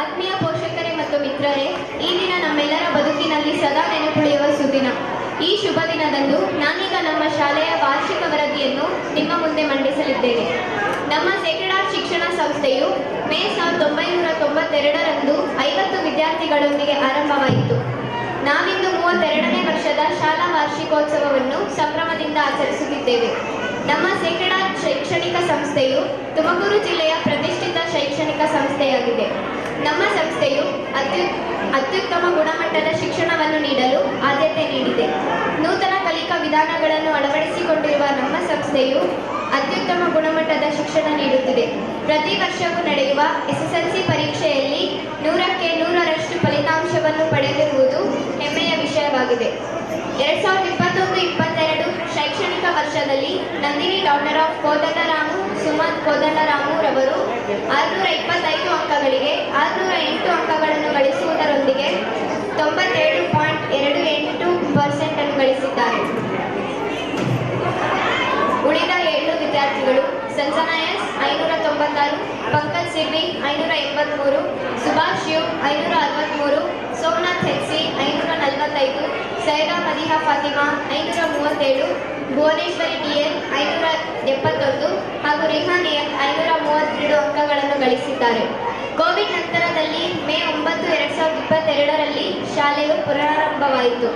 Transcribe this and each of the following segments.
ಆತ್ಮೀಯ ಪೋಷಕರೇ ಮತ್ತು ಮಿತ್ರರೇ, ಈ ದಿನ ನಮ್ಮೆಲ್ಲರ ಬದುಕಿನಲ್ಲಿ ಸದಾ ನೆನಪುಳಿಯುವ ಸುದಿನ. ಈ ಶುಭ ದಿನದಂದು ನಾನೀಗ ನಮ್ಮ ಶಾಲೆಯ ವಾರ್ಷಿಕ ವರದಿಯನ್ನು ನಿಮ್ಮ ಮುಂದೆ ಮಂಡಿಸಲಿದ್ದೇನೆ. ನಮ್ಮ ಸೇಕ್ರೆಡ್ ಶಿಕ್ಷಣ ಸಂಸ್ಥೆಯು ಮೇ ಸಾವಿರದ ಒಂಬೈನೂರ ತೊಂಬತ್ತೆರಡರಂದು ಐವತ್ತು ವಿದ್ಯಾರ್ಥಿಗಳೊಂದಿಗೆ ಆರಂಭವಾಯಿತು. ಶಾಲಾ ವಾರ್ಷಿಕೋತ್ಸವವನ್ನು ಸಂಭ್ರಮದಿಂದ ಆಚರಿಸುತ್ತಿದ್ದೇವೆ. ನಮ್ಮ ಶೇಕಡ ಶೈಕ್ಷಣಿಕ ಸಂಸ್ಥೆಯು ತುಮಕೂರು ಜಿಲ್ಲೆಯ ಪ್ರತಿಷ್ಠಿತ ಶೈಕ್ಷಣಿಕ ಸಂಸ್ಥೆಯಾಗಿದೆ. ನಮ್ಮ ಸಂಸ್ಥೆಯು ಅತ್ಯು, ಅತ್ಯುತ್ತಮ ಗುಣಮಟ್ಟದ ಶಿಕ್ಷಣವನ್ನು ನೀಡಲು ಆದ್ಯತೆ ನೀಡಿದೆ. ನೂತನ ಕಲಿಕಾ ವಿಧಾನಗಳನ್ನು ಅಳವಡಿಸಿಕೊಂಡಿರುವ ನಮ್ಮ ಸಂಸ್ಥೆಯು ಅತ್ಯುತ್ತಮ ಗುಣಮಟ್ಟದ ಶಿಕ್ಷಣ ನೀಡುತ್ತಿದೆ. ಪ್ರತಿ ವರ್ಷವೂ ನಡೆಯುವ ಎಸ್ಎಸ್ಎಲ್ಸಿ ಪರೀಕ್ಷೆಯಲ್ಲಿ ನೂರಕ್ಕೆ ನೂರರಷ್ಟು ಫಲಿತಾಂಶವನ್ನು ಪಡೆದಿರುವುದು ಹೆಮ್ಮೆಯ ವಿಷಯವಾಗಿದೆ ಎರಡ್ ಸಾವಿರದ ಇಪ್ಪತ್ತೊಂದು ಇಪ್ಪತ್ತೆರಡು ಶೈಕ್ಷಣಿಕ ವರ್ಷದಲ್ಲಿ ನಂದಿನಿ ಡಾಕ್ಟರ್ ಆಫ್ ಕೋದಂಡರಾಮು ಸುಮಂತ್ ಕೋದಂಡರಾಮು ರವರು ಆರುನೂರ ಇಪ್ಪತ್ತೈದು ಅಂಕಗಳಿಗೆ, ಆರುನೂರ ಎಂಟು ಅಂಕಗಳನ್ನು ಗಳಿಸುವುದರೊಂದಿಗೆ ತೊಂಬತ್ತೇಳು ಪಾಯಿಂಟ್ ಎರಡು ಎಂಟು ಪರ್ಸೆಂಟ್ ಅನ್ನು ಗಳಿಸಿದ್ದಾರೆ. ಉಳಿದ ಏಳು ವಿದ್ಯಾರ್ಥಿಗಳು ಸಂಜನಾ ಎಸ್ ಐನೂರ ತೊಂಬತ್ತಾರು, ಪಂಕಜ್ ಸಿಬಿ ಐನೂರ ಎಂಬತ್ಮೂರು, ಸುಭಾಷ್ ಯು ಐನೂರ ಅರವತ್ತ್ಮೂರು ಸೋಮನಾಥ್ ಹೆಚ್ಸಿ ಐನೂರ ನಲವತ್ತೈದು, ಸೈರಾ ಮದಿಹಾ ಫಾತಿಮಾ ಐನೂರ ಮೂವತ್ತೇಳು ಭುವನೇಶ್ವರಿ ಡಿಎಲ್ ಐನೂರ ಎಪ್ಪತ್ತೊಂದು ಹಾಗೂ ರಿಹಾನ್ ಎಂ ಐನೂರ ಮೂವತ್ತೆರಡು ಅಂಕಗಳನ್ನು ಗಳಿಸಿದ್ದಾರೆ. ಕೋವಿಡ್ ನಂತರದಲ್ಲಿ ಮೇ ಒಂಬತ್ತು ಎರಡ್ ಸಾವಿರದ ಇಪ್ಪತ್ತೆರಡರಲ್ಲಿ ಶಾಲೆಯು ಪುನರಾರಂಭವಾಯಿತು.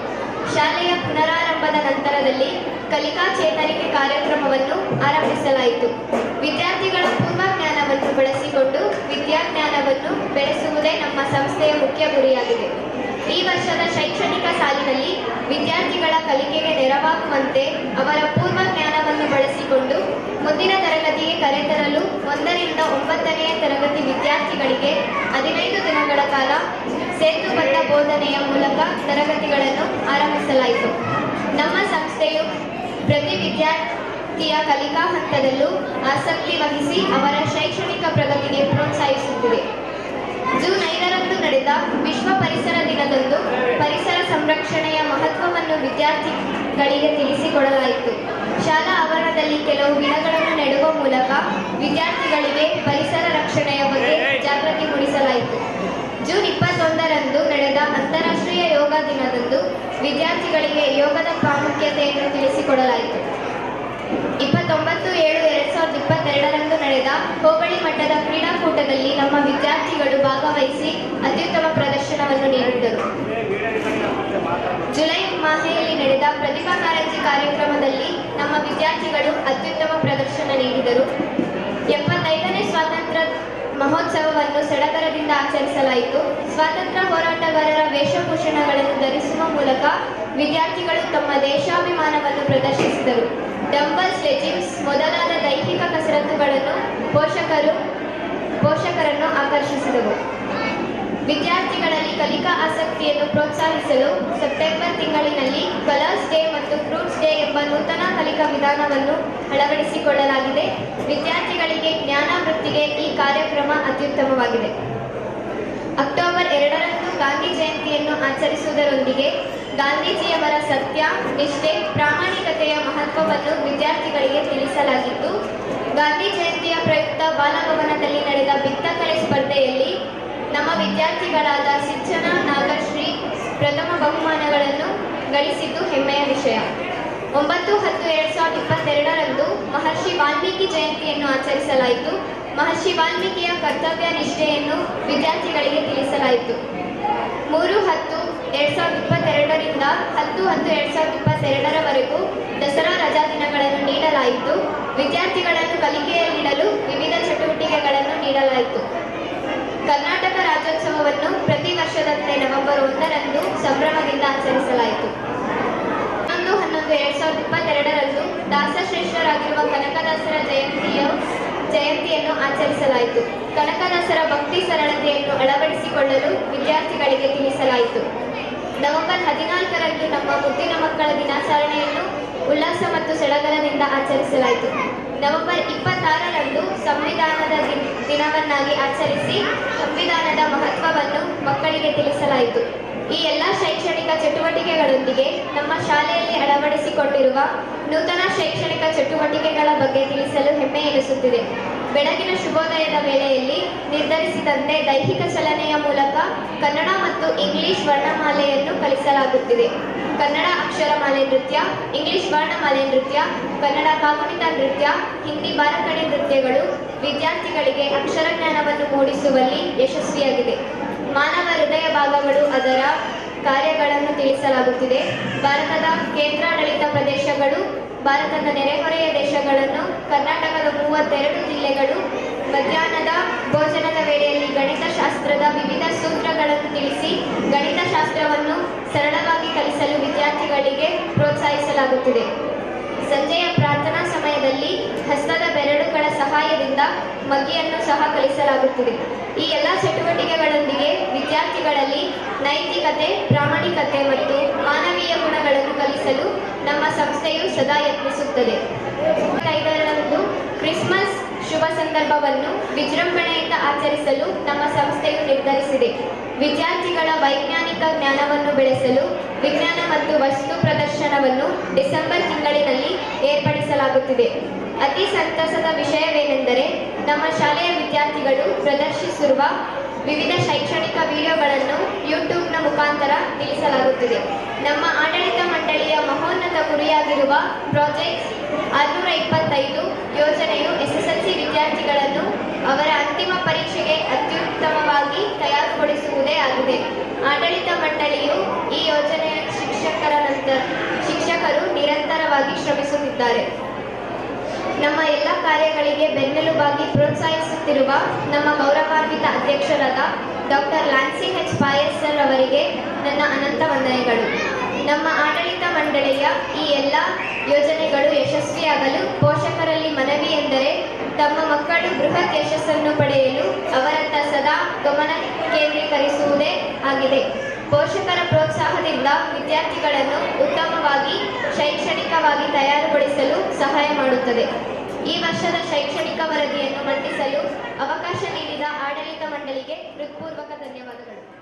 ಶಾಲೆಯ ಪುನರಾರಂಭದ ನಂತರದಲ್ಲಿ ಕಲಿಕಾ ಚೇತರಿಕೆ ಕಾರ್ಯಕ್ರಮವನ್ನು ಆರಂಭಿಸಲಾಯಿತು. ವಿದ್ಯಾರ್ಥಿಗಳ ಪೂರ್ವ ಜ್ಞಾನವನ್ನು ಬಳಸಿಕೊಂಡು ವಿದ್ಯಾಜ್ಞಾನವನ್ನು ಬೆಳೆಸುವುದೇ ನಮ್ಮ ಸಂಸ್ಥೆಯ ಮುಖ್ಯ ಗುರಿಯಾಗಿದೆ. ಈ ವರ್ಷದ ಶೈಕ್ಷಣಿಕ ಸಾಲಿನಲ್ಲಿ ವಿದ್ಯಾರ್ಥಿಗಳ ಕಲಿಕೆಗೆ ನೆರವಾಗುವಂತೆ ಅವರ ಪೂರ್ವ ಜ್ಞಾನವನ್ನು ಬಳಸಿಕೊಂಡು ಮುಂದಿನ ತರಗತಿಗೆ ಕರೆತರಲು ಒಂದರಿಂದ ಒಂಬತ್ತನೆಯ ತರಗತಿ ವಿದ್ಯಾರ್ಥಿಗಳಿಗೆ ಹದಿನೈದು ದಿನಗಳ ಕಾಲ ಸೇತುಬದ್ಧ ಬೋಧನೆಯ ಮೂಲಕ ತರಗತಿಗಳನ್ನು ಆರಂಭಿಸಲಾಯಿತು. ನಮ್ಮ ಸಂಸ್ಥೆಯು ಪ್ರತಿ ವಿದ್ಯಾರ್ಥಿಯ ಕಲಿಕಾ ಹಂತದಲ್ಲೂ ಆಸಕ್ತಿ ವಹಿಸಿ ಅವರ ಶೈಕ್ಷಣಿಕ ಪ್ರಗತಿಗೆ ಪ್ರೋತ್ಸಾಹಿಸುತ್ತಿದೆ. ಜೂನ್ ಐದರಂದು ನಡೆದ ವಿಶ್ವ ಪರಿಸರ ದಿನದಂದು ಪರಿಸರ ಸಂರಕ್ಷಣೆಯ ಮಹತ್ವವನ್ನು ವಿದ್ಯಾರ್ಥಿಗಳಿಗೆ ತಿಳಿಸಿಕೊಡಲಾಯಿತು. ಶಾಲಾ ಆವರಣದಲ್ಲಿ ಕೆಲವು ಗಿಡಗಳನ್ನು ನೆಡುವ ಮೂಲಕ ವಿದ್ಯಾರ್ಥಿಗಳಿಗೆ ಪರಿಸರ ರಕ್ಷಣೆಯ ಬಗ್ಗೆ ಜಾಗೃತಿ ಮೂಡಿಸಲಾಯಿತು. ಜೂನ್ ಇಪ್ಪತ್ತೊಂದರಂದು ನಡೆದ ಅಂತಾರಾಷ್ಟ್ರೀಯ ಯೋಗ ದಿನದಂದು ವಿದ್ಯಾರ್ಥಿಗಳಿಗೆ ಯೋಗದ ಪ್ರಾಮುಖ್ಯತೆಯನ್ನು ತಿಳಿಸಿಕೊಡಲಾಯಿತು. ಇಪ್ಪತ್ತೊಂಬತ್ತು ಏಳು ಸಾವಿರದ ಇಪ್ಪತ್ತೆರಡರಂದು ನಡೆದ ಹೋಬಳಿ ಮಟ್ಟದ ಕ್ರೀಡಾಕೂಟದಲ್ಲಿ ನಮ್ಮ ವಿದ್ಯಾರ್ಥಿಗಳು ಭಾಗವಹಿಸಿ ಅತ್ಯುತ್ತಮ ಪ್ರದರ್ಶನವನ್ನು ನೀಡಿದ್ದರು ಜುಲೈ ಮಾಹೆಯಲ್ಲಿ ನಡೆದ ಪ್ರತಿಭಾ ಕಾರಂಜಿ ಕಾರ್ಯಕ್ರಮದಲ್ಲಿ ನಮ್ಮ ವಿದ್ಯಾರ್ಥಿಗಳು ಅತ್ಯುತ್ತಮ ಪ್ರದರ್ಶನ ನೀಡಿದರು. ಎಪ್ಪತ್ತೈದನೇ ಸ್ವಾತಂತ್ರ್ಯ ಮಹೋತ್ಸವವನ್ನು ಸಡಗರದಿಂದ ಆಚರಿಸಲಾಯಿತು. ಸ್ವಾತಂತ್ರ್ಯ ಹೋರಾಟಗಾರರ ವೇಷಭೂಷಣಗಳನ್ನು ಧರಿಸುವ ಮೂಲಕ ವಿದ್ಯಾರ್ಥಿಗಳು ತಮ್ಮ ದೇಶಾಭಿಮಾನವನ್ನು ಪ್ರದರ್ಶಿಸಿದರು. ಡಂಬಲ್ ಸ್ಲೆಜಿಂಗ್ಸ್ ಕಸರತ್ತುಗಳನ್ನು ಪೋಷಕರು, ಪೋಷಕರನ್ನು ಆಕರ್ಷಿಸಿದವು. ವಿದ್ಯಾರ್ಥಿಗಳಲ್ಲಿ ಕಲಿಕಾ ಆಸಕ್ತಿಯನ್ನು ಪ್ರೋತ್ಸಾಹಿಸಲು ಸೆಪ್ಟೆಂಬರ್ ತಿಂಗಳಿನಲ್ಲಿ ಕಲರ್ಸ್ ಡೇ ಮತ್ತು ಫ್ರೂಟ್ಸ್ ಡೇ ಎಂಬ ನೂತನ ಕಲಿಕಾ ವಿಧಾನವನ್ನು ಅಳವಡಿಸಿಕೊಳ್ಳಲಾಗಿದೆ. ವಿದ್ಯಾರ್ಥಿಗಳಿಗೆ ಜ್ಞಾನ ವೃತ್ತಿಗೆ ಈ ಕಾರ್ಯಕ್ರಮ ಅತ್ಯುತ್ತಮವಾಗಿದೆ. ಅಕ್ಟೋಬರ್ ಎರಡರಂದು ಗಾಂಧಿ ಜಯಂತಿಯನ್ನು ಆಚರಿಸುವುದರೊಂದಿಗೆ ಗಾಂಧೀಜಿಯವರ ಸತ್ಯ, ನಿಷ್ಠೆ, ಪ್ರಾಮಾಣಿಕತೆಯ ಮಹತ್ವವನ್ನು ವಿದ್ಯಾರ್ಥಿಗಳಿಗೆ ತಿಳಿಸಲಾಗಿತ್ತು ಗಾಂಧಿ ಜಯಂತಿಯ ಪ್ರಯುಕ್ತ ಬಾಲಭವನದಲ್ಲಿ ನಡೆದ ಬಿತ್ತಕಲೆ ಸ್ಪರ್ಧೆಯಲ್ಲಿ ನಮ್ಮ ವಿದ್ಯಾರ್ಥಿಗಳಾದ ಸಿಂಚನ, ನಾಗಶ್ರೀ ಪ್ರಥಮ ಬಹುಮಾನಗಳನ್ನು ಗಳಿಸಿದ್ದು ಹೆಮ್ಮೆಯ ವಿಷಯ. ಒಂಬತ್ತು ಹತ್ತು ಎರಡ್ ಸಾವಿರದ ಇಪ್ಪತ್ತೆರಡರಂದು ಮಹರ್ಷಿ ವಾಲ್ಮೀಕಿ ಜಯಂತಿಯನ್ನು ಆಚರಿಸಲಾಯಿತು. ಮಹರ್ಷಿ ವಾಲ್ಮೀಕಿಯ ಕರ್ತವ್ಯ ನಿಷ್ಠೆಯನ್ನು ವಿದ್ಯಾರ್ಥಿಗಳಿಗೆ ತಿಳಿಸಲಾಯಿತು. ಮೂರು ಹತ್ತು ಎರಡ್ ಸಾವಿರದ ಇಪ್ಪತ್ತೆರಡರಿಂದ ಹತ್ತು ಹತ್ತು ಎರಡ್ ಸಾವಿರದ ಇಪ್ಪತ್ತೆರಡರವರೆಗೂ ದಸರಾ ರಜಾ ದಿನಗಳನ್ನು ನೀಡಲಾಯಿತು. ವಿದ್ಯಾರ್ಥಿಗಳನ್ನು ಕಲಿಕೆಯಲ್ಲಿಡಲು ವಿವಿಧ ಚಟುವಟಿಕೆಗಳನ್ನು ನೀಡಲಾಯಿತು. ಕರ್ನಾಟಕ ರಾಜ್ಯೋತ್ಸವವನ್ನು ಪ್ರತಿ ವರ್ಷದಂತೆ ನವೆಂಬರ್ ಒಂದರಂದು ಸಂಭ್ರಮದಿಂದ ಆಚರಿಸಲಾಯಿತು. ಹನ್ನೊಂದು ಹನ್ನೊಂದು ಎರಡ್ ಸಾವಿರದ ಇಪ್ಪತ್ತೆರಡರಂದು ದಾಸಶ್ರೇಷ್ಠರಾಗಿರುವ ಕನಕದಾಸರ ಜಯಂತಿಯ ಜಯಂತಿಯನ್ನು ಆಚರಿಸಲಾಯಿತು. ಕನಕದಾಸರ ಭಕ್ತಿ ಸರಳತೆಯನ್ನು ಅಳವಡಿಸಿಕೊಳ್ಳಲು ವಿದ್ಯಾರ್ಥಿಗಳಿಗೆ ತಿಳಿಸಲಾಯಿತು. ನವೆಂಬರ್ ಹದಿನಾಲ್ಕರಂದು ನಮ್ಮ ಮುದ್ದಿನ ಮಕ್ಕಳ ದಿನಾಚರಣೆಯನ್ನು ಉಲ್ಲಾಸ ಮತ್ತು ಸಡಗರದಿಂದ ಆಚರಿಸಲಾಯಿತು. ನವೆಂಬರ್ ಇಪ್ಪತ್ತಾರರಂದು ಸಂವಿಧಾನದ ದಿನ- ದಿನವನ್ನಾಗಿ ಆಚರಿಸಿ ಸಂವಿಧಾನದ ಮಹತ್ವವನ್ನು ಮಕ್ಕಳಿಗೆ ತಿಳಿಸಲಾಯಿತು. ಈ ಎಲ್ಲ ಶೈಕ್ಷಣಿಕ ಚಟುವಟಿಕೆಗಳೊಂದಿಗೆ ನಮ್ಮ ಶಾಲೆಯಲ್ಲಿ ಅಳವಡಿಸಿಕೊಂಡಿರುವ ನೂತನ ಶೈಕ್ಷಣಿಕ ಚಟುವಟಿಕೆಗಳ ಬಗ್ಗೆ ತಿಳಿಸಲು ಹೆಮ್ಮೆ ಎನಿಸುತ್ತಿದೆ. ಬೆಳಗಿನ ಶುಭೋದಯದ ವೇಳೆಯಲ್ಲಿ ನಿರ್ಧರಿಸಿದಂತೆ ದೈಹಿಕ ಚಲನೆಯ ಮೂಲಕ ಕನ್ನಡ ಮತ್ತು ಇಂಗ್ಲಿಷ್ ವರ್ಣಮಾಲೆಯನ್ನು ಕಲಿಸಲಾಗುತ್ತಿದೆ. ಕನ್ನಡ ಅಕ್ಷರಮಾಲೆ ನೃತ್ಯ, ಇಂಗ್ಲಿಷ್ ವರ್ಣಮಾಲೆ ನೃತ್ಯ, ಕನ್ನಡ ಕಾಗುಣಿತ ನೃತ್ಯ, ಹಿಂದಿ ಬಾಲಕಡೆ ನೃತ್ಯಗಳು ವಿದ್ಯಾರ್ಥಿಗಳಿಗೆ ಅಕ್ಷರ ಜ್ಞಾನವನ್ನು ಮೂಡಿಸುವಲ್ಲಿ ಯಶಸ್ವಿಯಾಗಿದೆ. ಮಾನವ ಹೃದಯ ಅದರ ಕಾರ್ಯಗಳನ್ನು ತಿಳಿಸಲಾಗುತ್ತಿದೆ. ಭಾರತದ ಕೇಂದ್ರಾಡಳಿತ ಪ್ರದೇಶಗಳು, ಭಾರತದ ನೆರೆಹೊರೆಯ ದೇಶಗಳನ್ನು, ಕರ್ನಾಟಕದ ಮೂವತ್ತೆರಡು ಜಿಲ್ಲೆಗಳು, ಮಧ್ಯಾಹ್ನದ ಭೋಜನದ ವೇಳೆಯಲ್ಲಿ ಗಣಿತಶಾಸ್ತ್ರದ ವಿವಿಧ ಸೂತ್ರಗಳನ್ನು ತಿಳಿಸಿ, ಗಣಿತಶಾಸ್ತ್ರವನ್ನು ಸರಳವಾಗಿ ಕಲಿಸಲು ವಿದ್ಯಾರ್ಥಿಗಳಿಗೆ ಪ್ರೋತ್ಸಾಹಿಸಲಾಗುತ್ತಿದೆ. ಸಂಜೆಯ ಪ್ರಾರ್ಥನಾ ಸಮಯದಲ್ಲಿ ಹಸ್ತದ ಬೆರಳುಗಳ ಸಹಾಯದಿಂದ ಮಗಿಯನ್ನು ಸಹ ಕಲಿಸಲಾಗುತ್ತಿದೆ. ಈ ಎಲ್ಲ ಚಟುವಟಿಕೆಗಳೊಂದಿಗೆ ವಿದ್ಯಾರ್ಥಿಗಳಲ್ಲಿ ನೈತಿಕತೆ ಪ್ರಾಮಾಣಿಕತೆ ಮತ್ತು ಮಾನವೀಯ ಗುಣಗಳನ್ನು ಕಲಿಸಲು ನಮ್ಮ ಸಂಸ್ಥೆಯು ಸದಾ ಯತ್ನಿಸುತ್ತದೆ. ಐದರಂದು ಕ್ರಿಸ್ಮಸ್ ಶುಭ ಸಂದರ್ಭವನ್ನು ವಿಜೃಂಭಣೆಯಿಂದ ಆಚರಿಸಲು ನಮ್ಮ ಸಂಸ್ಥೆಯು ನಿರ್ಧರಿಸಿದೆ. ವಿದ್ಯಾರ್ಥಿಗಳ ವೈಜ್ಞಾನಿಕ ಜ್ಞಾನವನ್ನು ಬೆಳೆಸಲು ವಿಜ್ಞಾನ ಮತ್ತು ವಸ್ತು ಪ್ರದರ್ಶನವನ್ನು ಡಿಸೆಂಬರ್ ತಿಂಗಳಿನಲ್ಲಿ ಏರ್ಪಡಿಸಲಾಗುತ್ತಿದೆ. ಅತಿ ಸಂತಸದ ವಿಷಯವೇನೆಂದರೆ ನಮ್ಮ ಶಾಲೆಯ ವಿದ್ಯಾರ್ಥಿಗಳು ಪ್ರದರ್ಶಿಸಿರುವ ವಿವಿಧ ಶೈಕ್ಷಣಿಕ ವಿಡಿಯೋಗಳನ್ನು ಯೂಟ್ಯೂಬ್ನ ಮುಖಾಂತರ ತಿಳಿಸಲಾಗುತ್ತಿದೆ. ನಮ್ಮ ಆಡಳಿತ ಮಂಡಳಿಯ ಮಹೋನ್ನತ ಗುರಿಯಾಗಿರುವ ಪ್ರಾಜೆಕ್ಟ್ ಆರುನೂರ ಇಪ್ಪತ್ತೈದು ಯೋಜನೆಯು ಎಸ್ಎಸ್ಎಲ್ಸಿ ವಿದ್ಯಾರ್ಥಿಗಳನ್ನು ಅವರ ಅಂತಿಮ ಪರೀಕ್ಷೆಗೆ ಅತ್ಯುತ್ತಮವಾಗಿ ತಯಾರುಗೊಳಿಸುವುದೇ ಆಗಿದೆ. ಆಡಳಿತ ಮಂಡಳಿಯು ಈ ಯೋಜನೆಯ ಶಿಕ್ಷಕರ ನಂತರ ಶಿಕ್ಷಕರು ನಿರಂತರವಾಗಿ ಶ್ರಮಿಸುತ್ತಿದ್ದಾರೆ. ನಮ್ಮ ಎಲ್ಲ ಕಾರ್ಯಗಳಿಗೆ ಬೆನ್ನೆಲುಬಾಗಿ ಪ್ರೋತ್ಸಾಹಿಸುತ್ತಿರುವ ನಮ್ಮ ಅಧ್ಯಕ್ಷರಾದ doctor Lancy H Pais sir ಅವರಿಗೆ ನನ್ನ ಅನಂತ ವಂದನೆಗಳು. ನಮ್ಮ ಆಡಳಿತ ಮಂಡಳಿಯ ಈ ಎಲ್ಲ ಯೋಜನೆಗಳು ಯಶಸ್ವಿಯಾಗಲು ಪೋಷಕರಲ್ಲಿ ಮನವಿ ಎಂದರೆ ತಮ್ಮ ಮಕ್ಕಳು ಬೃಹತ್ ಯಶಸ್ಸನ್ನು ಪಡೆಯಲು ಅವರತ್ತ ಸದಾ ಗಮನ ಕೇಂದ್ರೀಕರಿಸುವುದೇ ಆಗಿದೆ. ಪೋಷಕರ ಪ್ರೋತ್ಸಾಹದಿಂದ ವಿದ್ಯಾರ್ಥಿಗಳನ್ನು ಉತ್ತಮವಾಗಿ, ಶೈಕ್ಷಣಿಕವಾಗಿ ತಯಾರುಗೊಳಿಸಲು ಸಹಾಯ ಮಾಡುತ್ತದೆ. ಈ ವರ್ಷದ ಶೈಕ್ಷಣಿಕ ವರದಿಯನ್ನು ಮಿತ್ರಗಳಿಗೆ ಹೃತ್ಪೂರ್ವಕ ಧನ್ಯವಾದಗಳು.